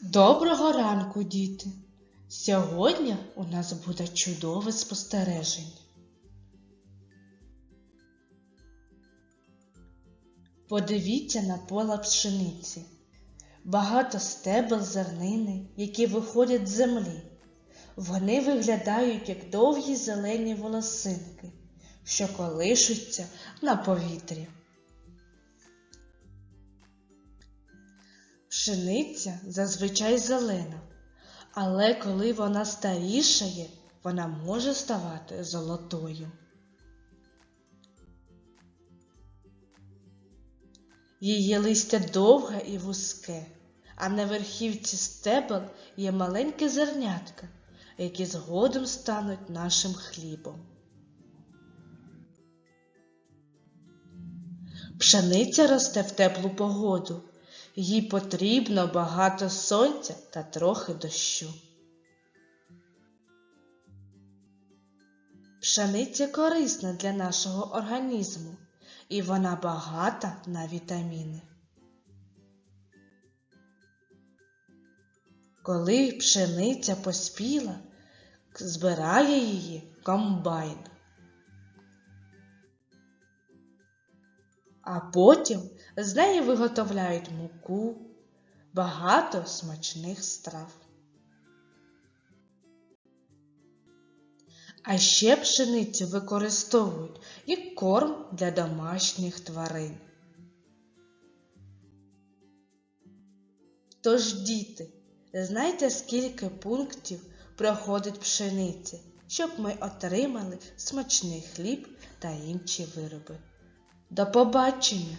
Доброго ранку, діти! Сьогодні у нас буде чудове спостереження. Подивіться на поле пшениці. Багато стебел зернини, які виходять з землі. Вони виглядають як довгі зелені волосинки, що колишуться на повітрі. Пшениця зазвичай зелена, але коли вона старішає, вона може ставати золотою. Її листя довге і вузьке, а на верхівці стебел є маленькі зернятка, які згодом стануть нашим хлібом. Пшениця росте в теплу погоду. Їй потрібно багато сонця та трохи дощу. Пшениця корисна для нашого організму, і вона багата на вітаміни. Коли пшениця поспіла, збирає її комбайн. А потім з неї виготовляють муку, багато смачних страв. А ще пшеницю використовують як корм для домашніх тварин. Тож, діти, знайте, скільки пунктів проходить пшениця, щоб ми отримали смачний хліб та інші вироби. До побачення!